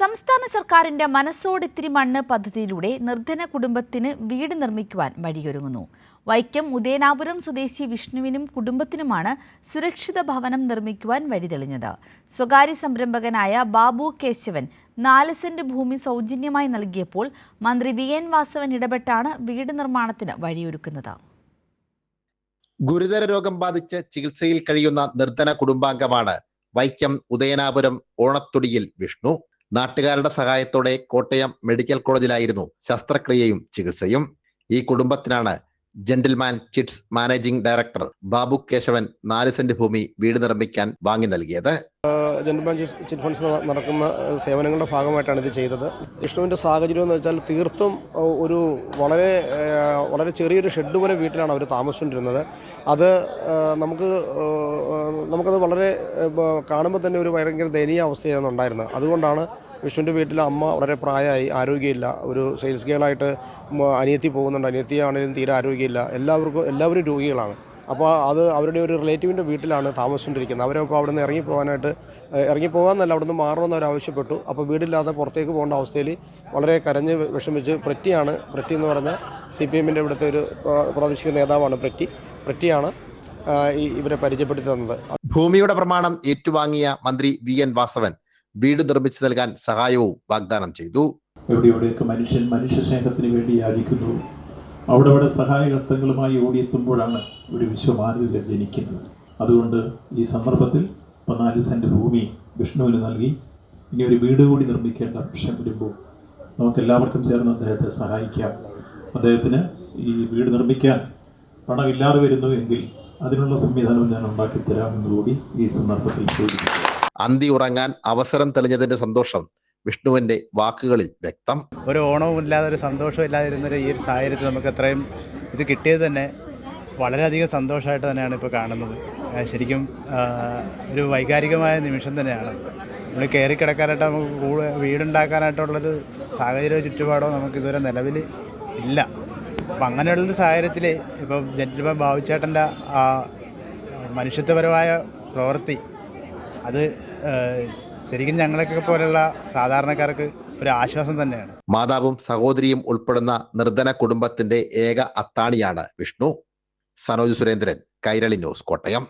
സംസ്ഥാന സർക്കാരിന്റെ മനസ്സോടിത്തിരി മണ്ണ് പദ്ധതിയിലൂടെ നിർധന കുടുംബത്തിന് വീട് നിർമ്മിക്കുവാൻ വഴിയൊരുങ്ങുന്നു. വൈക്കം ഉദയനാപുരം സ്വദേശി വിഷ്ണുവിനും കുടുംബത്തിനുമാണ് സുരക്ഷിത ഭവനം നിർമ്മിക്കുവാൻ വഴിതെളിഞ്ഞത് സ്വകാര്യ സംരംഭകനായ ബാബു കേശവൻ നാല് സെന്റ് ഭൂമി സൗജന്യമായി നൽകിയപ്പോൾ മന്ത്രി വി. എൻ. വാസവൻ ഇടപെട്ടാണ് വീട് നിർമ്മാണത്തിന് വഴിയൊരുക്കുന്നത്. ഗുരുതര രോഗം ബാധിച്ച് ചികിത്സയിൽ കഴിയുന്ന നിർധന കുടുംബാംഗമാണ് വൈക്കം ഉദയനാപുരം ഓണത്തുടിയിൽ വിഷ്ണു. നാട്ടുകാരുടെ സഹായത്തോടെ കോട്ടയം മെഡിക്കൽ കോളേജിലായിരുന്നു ശസ്ത്രക്രിയയും ചികിത്സയും. ഈ കുടുംബത്തിനാണ് gentleman kids managing director Babu Kesavan നാല് സെന്റ് ഭൂമി വീട് നിർമ്മിക്കാൻ വാങ്ങി നൽകിയത്. ജെന്റിൽമാൻ ചിറ്റ് ഫണ്ട്സ് നടക്കുന്ന സേവനങ്ങളുടെ ഭാഗമായിട്ടാണ് ഇത് ചെയ്തത്. വിഷ്ണുവിന്റെ സാഹചര്യം എന്ന് വെച്ചാൽ തീർത്തും ഒരു വളരെ വളരെ ചെറിയൊരു ഷെഡ് പോലെ വീട്ടിലാണ് അവർ താമസിച്ചുകൊണ്ടിരുന്നത്. അത് നമുക്ക് നമുക്കത് വളരെ കാണുമ്പോൾ തന്നെ ഒരു ഭയങ്കര ദയനീയ അവസ്ഥയായിരുന്നു ഉണ്ടായിരുന്നത്. അതുകൊണ്ടാണ് വിഷ്ണുവിന്റെ വീട്ടിൽ അമ്മ വളരെ പ്രായമായി ആരോഗ്യമില്ല. ഒരു സെയിൽസ് ഗേളായിട്ട് അനിയത്തി പോകുന്നുണ്ട്. അനിയത്തിയാണെങ്കിലും തീരെ ആരോഗ്യമില്ല. എല്ലാവർക്കും എല്ലാവരും രോഗികളാണ്. അപ്പോൾ അത് അവരുടെ ഒരു റിലേറ്റീവിന്റെ വീട്ടിലാണ് താമസിച്ചുകൊണ്ടിരിക്കുന്നത്. അവരപ്പോൾ അവിടെ നിന്ന് ഇറങ്ങി പോകാനായിട്ട് ഇറങ്ങി പോകാമെന്നല്ല അവിടെ നിന്ന് മാറണമെന്ന് അവർ ആവശ്യപ്പെട്ടു. അപ്പോൾ വീടില്ലാതെ പുറത്തേക്ക് പോകേണ്ട അവസ്ഥയിൽ വളരെ കരഞ്ഞ് വിഷമിച്ച് പ്രറ്റിയാണ്. പ്രറ്റി എന്ന് പറഞ്ഞ സി പി എമ്മിന്റെ ഇവിടുത്തെ ഒരു പ്രാദേശിക നേതാവാണ് പ്രറ്റി. പ്രറ്റിയാണ് ഇവരെ പരിചയപ്പെടുത്തി തന്നത്. ഭൂമിയുടെ പ്രമാണം ഏറ്റുവാങ്ങിയ മന്ത്രി വി എൻ വാസവൻ. വീട് നിർമ്മിച്ചു നൽകാൻ സഹായവും വാഗ്ദാനം ചെയ്തു. എവിടെ എവിടെയൊക്കെ മനുഷ്യൻ മനുഷ്യ സ്നേഹത്തിന് വേണ്ടി യാചിക്കുന്നു. അവിടെ അവിടെ സഹായഹസ്തങ്ങളുമായി ഓടിയെത്തുമ്പോഴാണ് ഒരു വിശ്വമാനവികർ ജനിക്കുന്നത്. അതുകൊണ്ട് ഈ സന്ദർഭത്തിൽ പതിനാല് സെന്റ് ഭൂമി വിഷ്ണുവിന് നൽകി. ഇനി ഒരു വീട് കൂടി നിർമ്മിക്കേണ്ട വിഷയം വരുമ്പോൾ നമുക്ക് എല്ലാവർക്കും ചേർന്ന് അദ്ദേഹത്തെ സഹായിക്കാം. അദ്ദേഹത്തിന് ഈ വീട് നിർമ്മിക്കാൻ പണമില്ലാതെ വരുന്നു എങ്കിൽ അതിനുള്ള സംവിധാനം ഞാൻ ഉണ്ടാക്കി തരാമെന്നുകൂടി ഈ സന്ദർഭത്തിൽ ചോദിക്കുന്നു. അന്തി ഉറങ്ങാൻ അവസരം തെളിഞ്ഞതിന്റെ സന്തോഷം വിഷ്ണുവിന്റെ വാക്കുകളിൽ വ്യക്തം. ഒരു ഓണവും ഇല്ലാതെ ഒരു സന്തോഷവും ഇല്ലാതിരുന്നൊരു ഈ ഒരു സാഹചര്യത്തിൽ നമുക്ക് അത്രയും ഇത് കിട്ടിയത് തന്നെ വളരെയധികം സന്തോഷമായിട്ട് തന്നെയാണ് ഇപ്പോൾ കാണുന്നത്. ശരിക്കും ഒരു വൈകാരികമായ നിമിഷം തന്നെയാണ്. നമ്മൾ കയറി കിടക്കാനായിട്ട് നമുക്ക് കൂടെ വീടുണ്ടാക്കാനായിട്ടുള്ളൊരു സാഹചര്യമോ ചുറ്റുപാടോ നമുക്ക് ഇതുവരെ നിലവിൽ ഇല്ല. അപ്പം അങ്ങനെയുള്ളൊരു സാഹചര്യത്തിൽ ഇപ്പം ജന്റിൽമാൻ ബാബുച്ചേട്ടന്റെ മനുഷ്യത്വപരമായ പ്രവൃത്തി അത് ശരിക്കും ഞങ്ങളൊക്കെ പോലുള്ള സാധാരണക്കാർക്ക് ഒരു ആശ്വാസം തന്നെയാണ്. മാതാവും സഹോദരിയും ഉൾപ്പെടുന്ന നിർധന കുടുംബത്തിന്റെ ഏക അത്താണിയാണ് വിഷ്ണു. സനോജ് സുരേന്ദ്രൻ കൈരളി ന്യൂസ് കോട്ടയം.